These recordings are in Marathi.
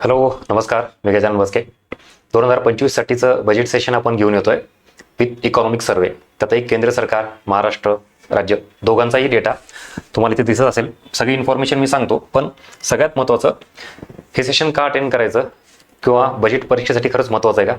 हॅलो नमस्कार. मी गजानन बसके. दोन हजार पंचवीससाठीचं बजेट सेशन आपण घेऊन येतोय. विथ इकॉनॉमिक सर्वे त्यात एक केंद्र सरकार महाराष्ट्र राज्य दोघांचाही डेटा तुम्हाला इथे दिसत असेल. सगळी इन्फॉर्मेशन मी सांगतो पण सगळ्यात महत्त्वाचं हे सेशन का अटेंड करायचं किंवा बजेट परीक्षेसाठी खरंच महत्त्वाचं आहे का?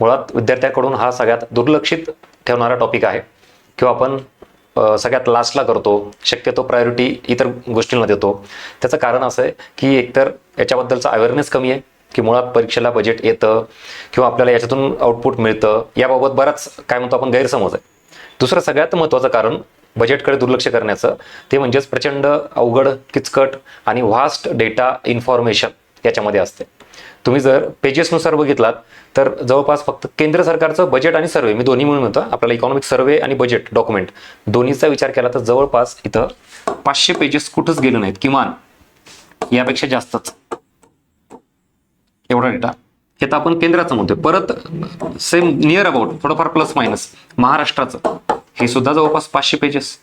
मुळात विद्यार्थ्याकडून हा सगळ्यात दुर्लक्षित ठेवणारा टॉपिक आहे. किंवा आपण सगळ्यात लास्टला करतो. शक्यतो प्रायोरिटी इतर गोष्टींना देतो. त्याचं कारण असं आहे की एकतर याच्याबद्दलचा अवेअरनेस कमी आहे की मुळात परीक्षेला बजेट येतं किंवा आपल्याला याच्यातून आउटपुट मिळतं. याबाबत बराच काय म्हणतो आपण गैरसमज आहे. दुसरं सगळ्यात महत्त्वाचं कारण बजेटकडे दुर्लक्ष करण्याचं ते म्हणजेच प्रचंड अवघड किचकट आणि व्हास्ट डेटा इन्फॉर्मेशन याच्यामध्ये असते. तुम्ही जर पेजेसनुसार बघितलात तर जवळपास फक्त केंद्र सरकारचं बजेट आणि सर्वे मी दोन्ही म्हणून म्हणतो आपल्याला इकॉनॉमिक सर्वे आणि बजेट डॉक्युमेंट दोन्हीचा विचार केला तर जवळपास इथं पाचशे पेजेस कुठंच गेले नाहीत किमान. यापेक्षा जास्तच. एवढा डेटा हे तर आपण केंद्राचं म्हणतोय. परत सेम नियर अबाउट थोडंफार प्लस मायनस महाराष्ट्राचं. हे सुद्धा जवळपास पाचशे पेजेस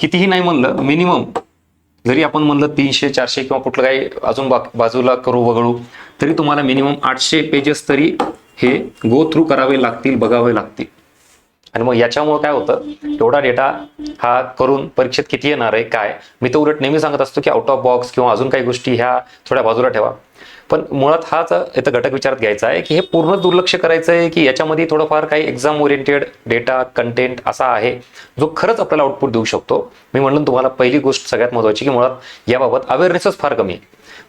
कितीही नाही म्हणलं मिनिमम जरी आपण म्हणलं तीनशे चारशे किंवा कुठलं काही अजून बा बाजूला करू वगळू तरी तुम्हाला मिनिमम आठशे पेजेस तरी हे गो थ्रू करावे लागतील बघावे लागतील. आणि मग याच्यामुळे काय होतं एवढा डेटा हा करून परीक्षेत किती येणार आहे काय? मी तर उलट नेहमी सांगत असतो की आउट ऑफ बॉक्स किंवा अजून काही गोष्टी ह्या थोड्या बाजूला ठेवा. पण मुळात हाच इथं घटक विचारात घ्यायचा आहे की हे पूर्ण दुर्लक्ष करायचं आहे की याच्यामध्ये थोडंफार काही एक्झाम ओरिएंटेड डेटा कंटेंट असा आहे जो खरंच आपल्याला आउटपुट देऊ शकतो. मी म्हणलं तुम्हाला पहिली गोष्ट सगळ्यात महत्त्वाची की मुळात याबाबत अवेअरनेसच फार कमी आहे.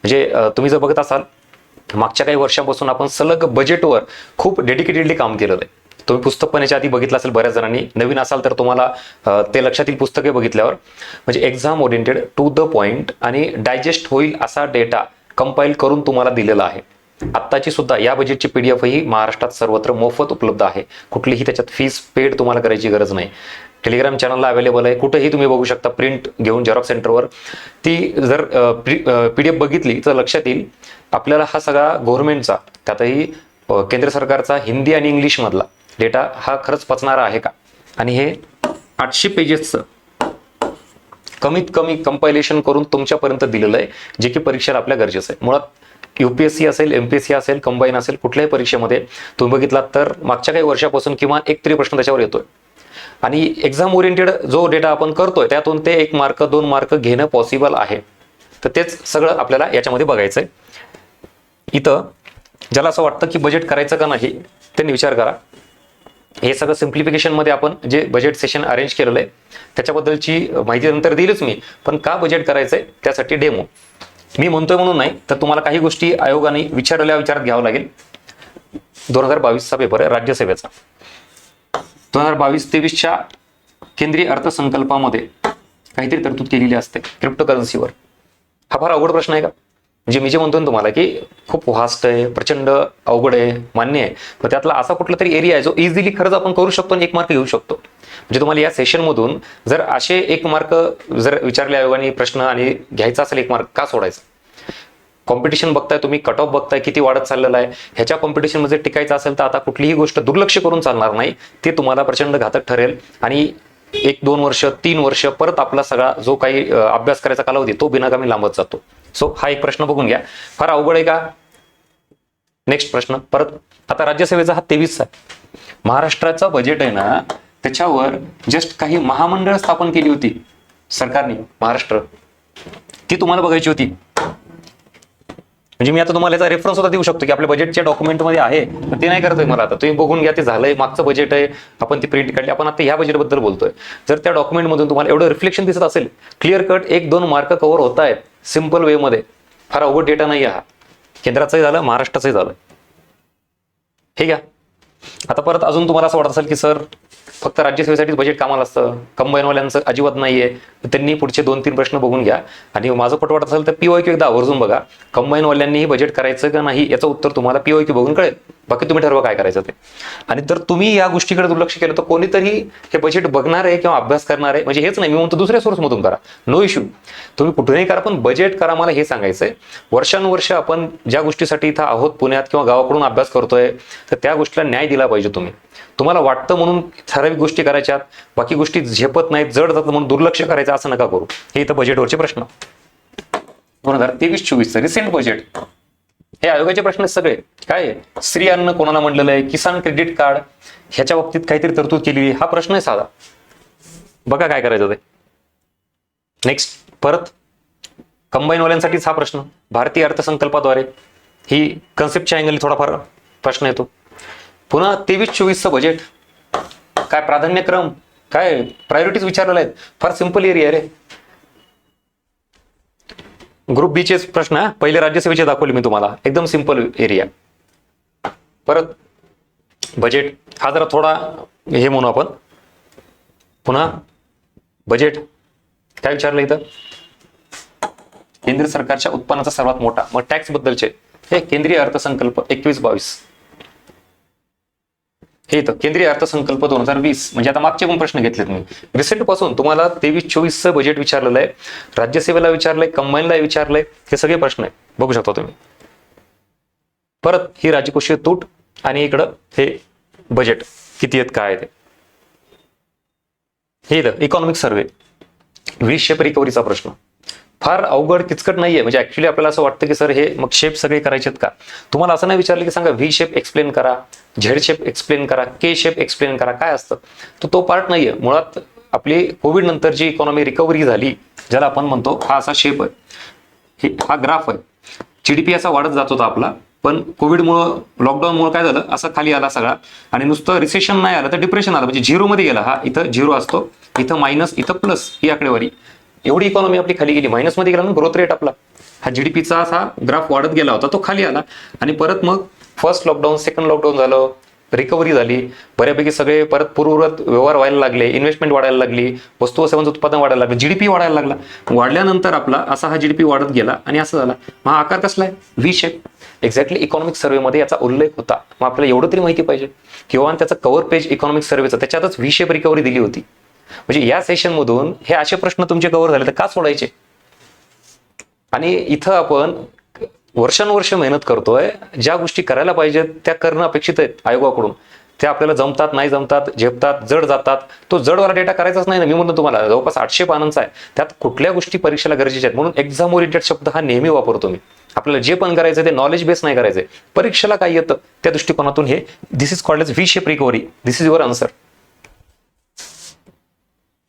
म्हणजे तुम्ही जर बघत असाल मागच्या काही वर्षापासून आपण सलग बजेटवर खूप डेडिकेटेडली काम केलेलं आहे. तुम्ही पुस्तक पण याच्या आधी बघितलं असेल बऱ्याच जणांनी. नवीन असाल तर तुम्हाला ते लक्षात येईल पुस्तके बघितल्यावर. म्हणजे exam oriented to the point आणि डायजेस्ट होईल असा डेटा कंपाईल करून तुम्हाला दिलेलं आहे. आत्ताची सुद्धा या बजेटची पीडीएफ ही महाराष्ट्रात सर्वत्र मोफत उपलब्ध आहे. कुठलीही त्याच्यात फीस पेड तुम्हाला करायची गरज नाही. टेलिग्राम चॅनलला अवेलेबल आहे. कुठेही तुम्ही बघू शकता प्रिंट घेऊन झेरॉक्स सेंटरवर ती जर पी डी एफ बघितली तर लक्षात येईल आपल्याला हा सगळा गव्हर्नमेंटचा त्यातही केंद्र सरकारचा हिंदी आणि इंग्लिशमधला डेटा हा खरंच पचणारा आहे का? आणि हे आठशे पेजेसचं कमीत कमी कंपायलेशन करून तुमच्यापर्यंत दिलेलं आहे जे की परीक्षेला आपल्या गरजेचं आहे. मुळात युपीएससी असेल एमपीएससी असेल कंबाईन असेल कुठल्याही परीक्षेमध्ये तुम्ही बघितलात तर मागच्या काही वर्षापासून किमान एक तरी प्रश्न त्याच्यावर येतोय. आणि एक्झाम ओरिएंटेड जो डेटा आपण करतोय त्यातून ते एक मार्क दोन मार्क घेणं पॉसिबल आहे. तर तेच सगळं आपल्याला याच्यामध्ये बघायचं आहे इथं ज्याला असं वाटतं की बजेट करायचं का नाही त्यांनी विचार करा. हे सगळं सिम्प्लिफिकेशनमध्ये आपण जे बजेट सेशन अरेंज केलेलं आहे त्याच्याबद्दलची माहिती नंतर देईलच मी. पण का बजेट करायचंय त्यासाठी डेमो मी म्हणतोय म्हणून नाही तर तुम्हाला काही गोष्टी आयोगाने विचारलेल्या विचारात घ्यावं लागेल. दोन हजार बावीसचा पेपर आहे राज्यसेवेचा दोन हजार बावीस तेवीसच्या केंद्रीय अर्थसंकल्पामध्ये काहीतरी तरतूद केलेली असते क्रिप्टो करन्सीवर हा फार अवघड प्रश्न आहे का? म्हणजे मी जे म्हणतो ना तुम्हाला की खूप व्हास्ट आहे प्रचंड अवघड आहे मान्य आहे पण त्यातला असा कुठला तरी एरिया आहे जो इझिली खरंच आपण करू शकतो आणि एक मार्क घेऊ शकतो. म्हणजे तुम्हाला या सेशनमधून जर असे एक मार्क जर विचारले आयोगाने प्रश्न आणि घ्यायचा असेल एक मार्क का सोडायचा? कॉम्पिटिशन बघताय तुम्ही कट ऑफ बघताय किती वाढत चाललेलं आहे. ह्याच्या कॉम्पिटिशनमध्ये टिकायचं असेल तर आता कुठलीही गोष्ट दुर्लक्ष करून चालणार नाही. ते तुम्हाला प्रचंड घातक ठरेल. आणि एक दोन वर्ष तीन वर्ष परत आपला सगळा जो काही अभ्यास करायचा कालावधी तो बिनागामी लांबत जातो. सो हा एक प्रश्न बघून घ्या. फार अवघड आहे का? नेक्स्ट प्रश्न. परत आता राज्यसेवेचा हा तेवीसचा आहे. महाराष्ट्राचा बजेट आहे ना त्याच्यावर जस्ट काही महामंडळ स्थापन केली होती सरकारने महाराष्ट्र. ती तुम्हाला बघायची होती. म्हणजे मी आता तुम्हाला याचा रेफरन्स सुद्धा देऊ शकतो की आपल्या बजेटच्या डॉक्युमेंटमध्ये आहे पण ते नाही करतोय मला आता. तुम्ही बघून घ्या ते झालंय मागचं बजेट आहे आपण ती प्रिंट काढली. आपण आता ह्या बजेटबद्दल बोलतोय. जर त्या डॉक्युमेंटमधून तुम्हाला एवढं रिफ्लेक्शन दिसत असेल क्लिअर कट एक दोन मार्क कव्हर होत आहेत सिंपल वेमध्ये फार अवघड डेटा नाही आहे हा. केंद्राचंही झालं महाराष्ट्राचंही झालं. ठीक आहे? आता परत अजून तुम्हाला असं वाटत असेल की सर फक्त राज्यसेवेसाठीच बजेट कामाला असतं. कंबाईनवाल्यांचं अजिबात नाहीये. त्यांनी पुढचे दोन तीन प्रश्न बघून घ्या. आणि माझं पट वाटत असेल तर पीओ क्यू एकदा आवर्जून बघा. कंबाईनवाल्यांनीही बजेट करायचं का नाही याचं उत्तर तुम्हाला पीओ क्यू बघून कळेल. बाकी तुम्ही ठरवा काय करायचं ते. आणि जर तुम्ही या गोष्टीकडे दुर्लक्ष केलं तर कोणीतरी हे बजेट बघणार आहे किंवा अभ्यास करणार आहे? म्हणजे हेच नाही मी म्हणतो दुसऱ्या सोर्समधून करा. नो इश्यू तुम्ही कुठूनही करा पण बजेट करा मला हे सांगायचंय. वर्षानुवर्ष आपण ज्या गोष्टीसाठी इथं आहोत पुण्यात किंवा गावाकडून अभ्यास करतोय तर त्या गोष्टीला न्याय दिला पाहिजे तुम्ही. तुम्हाला वाटतं म्हणून ठराविक गोष्टी करायच्यात बाकी गोष्टी झेपत नाहीत जड जातात म्हणून दुर्लक्ष करायचं असं नका करू. हे इथं बजेटवरचे प्रश्न. दोन हजार तेवीस चोवीसचं रिसेंट बजेट हे आयोगाचे प्रश्न सगळे. काय? स्त्री अन्न कोणाला म्हणलेलं आहे? Kisan credit card. ह्याच्या बाबतीत काहीतरी तरतूद केली हा प्रश्न आहे साधा. बघा काय करायचं ते. नेक्स्ट परत. कंबाईनवाल्यांसाठीच हा प्रश्न. भारतीय अर्थसंकल्पाद्वारे. ही कन्सेप्टच्या अँगलने थोडाफार प्रश्न येतो. पुन्हा तेवीस चोवीसचं बजेट काय प्राधान्यक्रम? काय प्रायोरिटीज विचारलेल्या आहेत? फार सिंपल एरिया रे. ग्रुप बीचे प्रश्न पहिले राज्यसभेचे दाखवले मी तुम्हाला. एकदम सिंपल एरिया परत बजेट हा जरा थोडा हे म्हणू आपण. पुन्हा बजेट काय विचारलं इथं? केंद्र सरकारच्या उत्पन्नाचा सर्वात मोठा मग टॅक्स बद्दलचे. हे केंद्रीय अर्थसंकल्प एकवीस बावीस. हे इथं केंद्रीय अर्थसंकल्प दोन हजार वीस. म्हणजे आता मागचे पण प्रश्न घेतलेत मी. रिसेंटपासून तुम्हाला तेवीस चोवीसचं बजेट विचारलेलं आहे. राज्यसेवेला विचारलंय कंबाईनला विचारलंय. हे सगळे प्रश्न आहे बघू शकता तुम्ही. परत ही राजकोषीय तूट आणि इकडं हे बजेट किती आहेत काय आहे ते हे इकॉनॉमिक सर्वे वीस शेप रिकव्हरीचा प्रश्न. फार अवघड किचकट नाहीये. म्हणजे ऍक्च्युली आपल्याला असं वाटतं की सर हे मग शेप सगळे करायचे का? तुम्हाला असं नाही विचारलं की सांगा व्ही शेप एक्सप्लेन करा झेड शेप एक्सप्लेन करा के शेप एक्सप्लेन करा काय असतं? तर तो पार्ट नाहीये. मुळात आपली कोविड नंतर जी इकॉनॉमी रिकव्हरी झाली ज्याला आपण म्हणतो हा असा शेप आहे. हे हा ग्राफ आहे. जीडीपी असा वाढत जात होता आपला पण कोविडमुळं लॉकडाऊनमुळे काय झालं? असं खाली आला सगळा. आणि नुसतं रिसेशन नाही आलं तर डिप्रेशन आलं. म्हणजे झिरोमध्ये गेला. हा इथं झिरो असतो. इथं मायनस इथं प्लस ही आकडेवारी. एवढी इकॉनॉमी आपली खाली गेली. मायनसमध्ये गेला ना ग्रोथ रेट आपला. हा जीडीपीचा असा ग्राफ वाढत गेला होता तो खाली आला. आणि परत मग फर्स्ट लॉकडाऊन सेकंड लॉकडाऊन झालं रिकव्हरी झाली. बऱ्यापैकी सगळे परत पूर्ववत व्यवहार व्हायला लागले इन्व्हेस्टमेंट वाढायला लागली वस्तू व सेवांचं उत्पादन वाढायला लागलं जीडीपी वाढायला लागला. वाढल्यानंतर आपला असा हा जीडीपी वाढत गेला आणि असं झाला. मग हा आकार कसला आहे? व्ही शेप एक्झॅक्टली इकॉनॉमिक सर्व्हेमध्ये याचा उल्लेख होता. मग आपल्याला एवढं तरी माहिती पाहिजे. किंवा त्याचं कव्हर पेज इकॉनॉमिक सर्व्हेचं त्याच्यातच व्ही शेप रिकव्हरी दिली होती. म्हणजे या सेशन मधून हे असे प्रश्न तुमचे कव्हर झाले तर का सोडायचे? आणि इथं आपण वर्षानुवर्ष मेहनत करतोय ज्या गोष्टी करायला पाहिजेत त्या करणं अपेक्षित आहेत आयोगाकडून. त्या आपल्याला जमतात नाही जमतात झेपतात जड जातात. तो जडवाला डेटा करायचाच नाही ना. मी म्हणतो तुम्हाला जवळपास आठशे पानांचा आहे. त्यात कुठल्या गोष्टी परीक्षेला गरजेच्या आहेत? म्हणून एक्झाम ओरिएंटेड शब्द हा नेहमी वापरतो मी. आपल्याला जे पण करायचं ते नॉलेज बेस नाही करायचंय. परीक्षेला काय येतं? त्या दृष्टिकोनातून हे this is called as V shape recovery this is your answer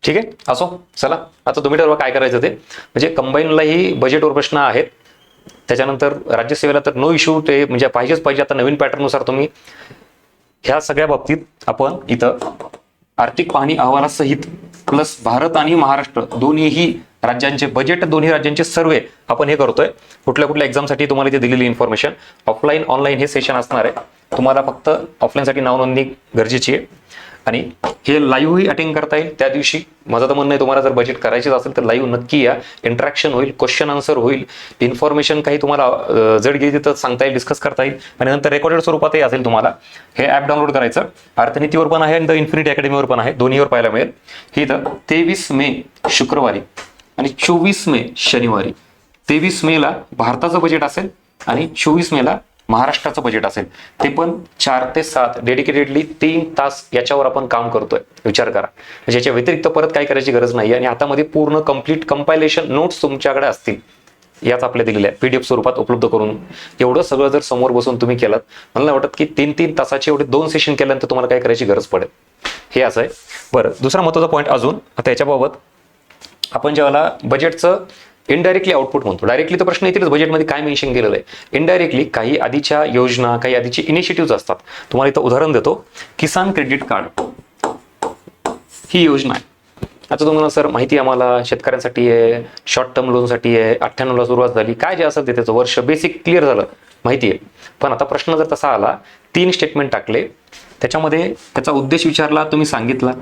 ठीक आहे? असो चला. आता तुम्ही ठरवा काय करायचं ते. म्हणजे कंबाईनलाही बजेटवर प्रश्न आहेत. त्याच्यानंतर राज्यसेवेला तर नो इश्यू ते म्हणजे पाहिजेच पाहिजे. आता नवीन पॅटर्ननुसार तुम्ही ह्या सगळ्या बाबतीत आपण इथं आर्थिक पाहणी अहवालासहित प्लस भारत आणि महाराष्ट्र दोन्हीही राज्यांचे बजेट दोन्ही राज्यांचे सर्वे आपण हे करतोय. कुठल्या कुठल्या एक्झामसाठी तुम्हाला इथे दिलेली इन्फॉर्मेशन ऑफलाईन ऑनलाईन हे सेशन असणार आहे. तुम्हाला फक्त ऑफलाईनसाठी नावनोंदणी गरजेची आहे. आणि हे लाईव्हही अटेंड करता येईल. त्या दिवशी माझं तर म्हणणं आहे तुम्हाला जर बजेट करायचेच असेल तर लाईव्ह नक्की या. इंटरॅक्शन होईल क्वेश्चन आन्सर होईल. इन्फॉर्मेशन काही तुम्हाला जड गेली तर सांगता येईल डिस्कस करता येईल. आणि नंतर रेकॉर्डेड स्वरूपातही असेल तुम्हाला. हे ॲप डाउनलोड करायचं. अर्थनीतीवर पण आहे आणि द इन्फिनिटी अकॅडमीवर पण आहे. दोन्हीवर पाहायला मिळेल. हे तर तेवीस मे शुक्रवारी आणि चोवीस मे शनिवारी. तेवीस मेला भारताचं बजेट असेल आणि चोवीस मेला महाराष्ट्राचं बजेट असेल ते पण चार ते सात डेडिकेटेडली तीन तास याच्यावर आपण काम करतोय. विचार करा. म्हणजे याच्या व्यतिरिक्त परत काय करायची गरज नाही. आणि हातामध्ये पूर्ण कंप्लीट कंपायलेशन नोट्स तुमच्याकडे असतील. याच आपल्या दिलेल्या पीडीएफ स्वरूपात उपलब्ध करून एवढं सगळं जर समोर बसून तुम्ही केलात मला नाही वाटत की तीन तीन तासाचे एवढे दोन सेशन केल्यानंतर तुम्हाला काय करायची गरज पडेल. हे असं आहे. बरं दुसरा महत्त्वाचा पॉईंट अजून आता याच्याबाबत आपण ज्यावेळेला बजेटचं इनडायरेक्टली आउटपुट म्हणतो. डायरेक्टली तर प्रश्न येतीलच बजेटमध्ये काय मेन्शन केलेलं आहे. इनडायरेक्टली काही आधीच्या योजना काही आधीचे इनिशिएटिव्ह असतात. तुम्हाला इथं उदाहरण देतो. किसान क्रेडिट कार्ड. ही योजना आहे. आता तुम्हाला सर माहिती आम्हाला शेतकऱ्यांसाठी आहे शॉर्ट टर्म लोनसाठी आहे अठ्ठ्याण्णवला सुरुवात झाली. काय जे असेल ते त्याचं वर्ष बेसिक क्लिअर झालं. माहिती आहे. पण आता प्रश्न जर तसा आला तीन स्टेटमेंट टाकले. त्याच्यामध्ये त्याचा उद्देश विचारला तुम्ही सांगितला.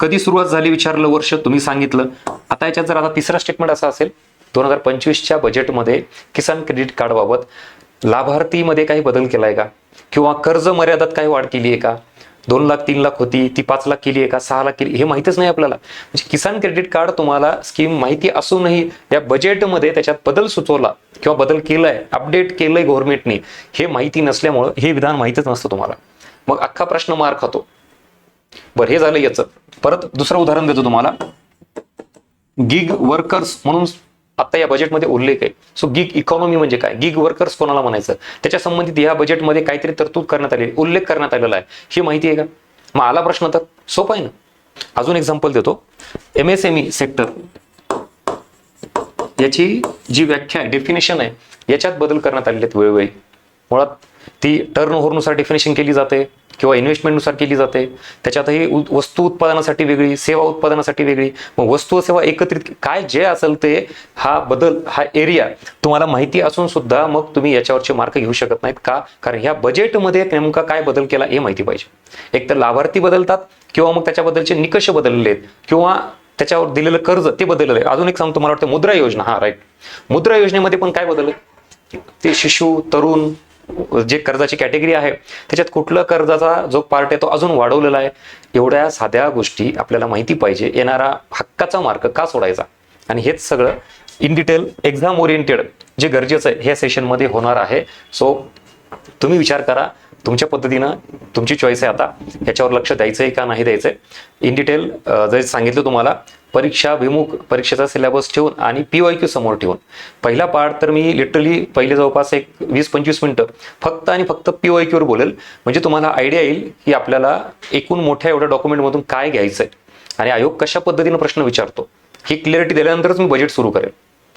कधी सुरुवात झाली विचारलं वर्ष तुम्ही सांगितलं. आता याच्यात जर आता तिसरा स्टेटमेंट असा असेल दोन हजार पंचवीसच्या बजेटमध्ये किसान क्रेडिट कार्डबाबत लाभार्थीमध्ये काही बदल केला आहे का? किंवा कर्ज मर्यादात काही वाढ केली आहे का? दोन लाख तीन लाख होती ती पाच लाख केली आहे का? सहा लाख केली हे माहितच नाही आपल्याला. म्हणजे किसान क्रेडिट कार्ड तुम्हाला स्कीम माहिती असूनही या बजेटमध्ये त्याच्यात बदल सुचवला किंवा बदल केलाय अपडेट केलंय गव्हर्नमेंटने हे माहिती नसल्यामुळं हे विधान माहितच नसतं तुम्हाला. मग अख्खा प्रश्न मार खातो. बरं हे झालं याचं. परत दुसरं उदाहरण देतो तुम्हाला. गिग वर्कर्स म्हणून आता या बजेटमध्ये उल्लेख आहे सो गिग इकॉनॉमी म्हणजे काय? गिग वर्कर्स कोणाला म्हणायचं? त्याच्या संबंधित या बजेटमध्ये काहीतरी तरतूद करण्यात आली उल्लेख करण्यात आलेला आहे. ही माहिती आहे का? मग आला प्रश्न तर. सोपं आहे ना? अजून एक्झाम्पल देतो. M S M E sector याची जी व्याख्या आहे डेफिनेशन आहे याच्यात बदल करण्यात आलेले आहेत वेळोवेळी. मुळात ती टर्न ओव्हरनुसार डेफिनेशन केली जाते. किंवा इन्व्हेस्टमेंटनुसार केली जाते. त्याच्यातही उ- वस्तू उत्पादनासाठी वेगळी सेवा उत्पादनासाठी वेगळी. मग वस्तू सेवा एकत्रित काय जे असेल ते हा बदल हा एरिया तुम्हाला माहिती असून सुद्धा मग तुम्ही याच्यावरचे मार्क घेऊ शकत नाहीत. का? कारण ह्या बजेटमध्ये नेमका काय बदल केला हे माहिती पाहिजे. एक तर लाभार्थी बदलतात किंवा मग त्याच्याबद्दलचे निकष बदलले आहेत किंवा त्याच्यावर दिलेलं कर्ज ते बदललेलं आहे अजून एक सांगतो मला वाटतं मुद्रा योजना. हा राईट मुद्रा योजनेमध्ये पण काय बदल आहे ते शिशु तरुण जे कर्जाची कॅटेगरी आहे त्याच्यात कुठलं कर्जाचा जो पार्ट आहे तो अजून वाढवलेला आहे एवढ्या साध्या गोष्टी आपल्याला माहिती पाहिजे. येणारा हक्काचा मार्क का सोडायचा? आणि हेच सगळं इन डिटेल एक्झाम ओरिएंटेड जे गरजेचं आहे ह्या सेशनमध्ये होणार आहे. सो तुम्ही विचार करा तुमच्या पद्धतीनं तुमची चॉईस आहे आता. ह्याच्यावर लक्ष द्यायचं आहे का नाही द्यायचं आहे इन डिटेल जर सांगितलं तुम्हाला परीक्षा विमुख परीक्षेचा सिलेबस ठेवून आणि पी वाय क्यू समोर ठेवून. पहिला पार्ट तर मी लिटरली पहिले जवळपास एक वीस पंचवीस मिनटं फक्त आणि फक्त पी वाय क्यूवर बोलेल. म्हणजे तुम्हाला आयडिया येईल की आपल्याला एकूण मोठ्या एवढ्या डॉक्युमेंटमधून काय घ्यायचं आहे आणि आयोग कशा पद्धतीनं प्रश्न विचारतो ही क्लिअरिटी दिल्यानंतरच मी बजेट सुरू करेल.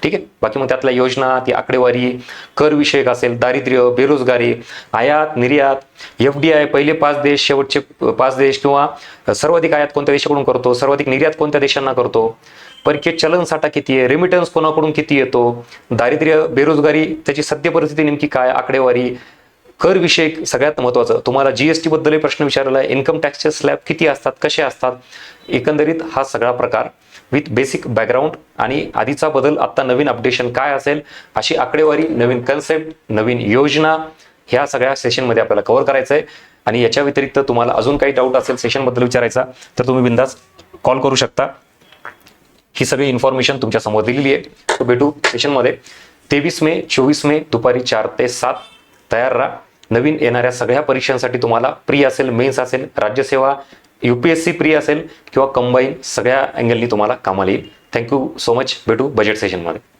ठीक आहे? बाकी मग त्यातल्या योजना ती आकडेवारी कर विषयक असेल दारिद्र्य बेरोजगारी आयात निर्यात एफ डी आय पहिले पाच देश शेवटचे पाच देश किंवा सर्वाधिक आयात कोणत्या देशाकडून करतो? सर्वाधिक निर्यात कोणत्या देशांना करतो? परकीय चलन साठा किती आहे? रेमिटन्स कोणाकडून किती येतो? दारिद्र्य बेरोजगारी त्याची सद्य परिस्थिती नेमकी काय? आकडेवारी कर विषयक सगळ्यात महत्वाचं तुम्हाला जीएसटी बद्दलही प्रश्न विचारला आहे. इन्कम टॅक्सचे स्लॅब किती असतात? कसे असतात? एकंदरीत हा सगळा प्रकार विथ बेसिक बॅकग्राऊंड आणि आधीचा बदल आता नवीन अपडेशन काय असेल अशी आकडेवारी नवीन कन्सेप्ट नवीन योजना ह्या सगळ्या सेशनमध्ये आपल्याला कव्हर करायचं आहे आणि याच्या व्यतिरिक्त तुम्हाला अजून काही डाऊट असेल सेशनबद्दल विचारायचा तर तुम्ही बिंदास कॉल करू शकता. ही सगळी इन्फॉर्मेशन तुमच्यासमोर दिलेली आहे. तो भेटू सेशनमध्ये तेवीस मे चोवीस मे दुपारी चार ते सात. तयार राहा. नवीन येणाऱ्या सगळ्या परीक्षांसाठी तुम्हाला प्री असेल मेन्स असेल राज्यसेवा युपीएससी प्री असेल किंवा कंबाईन सगळ्या अँगलनी तुम्हाला कामाला येईल. थँक्यू सो मच भेटू बजेट सेशनमध्ये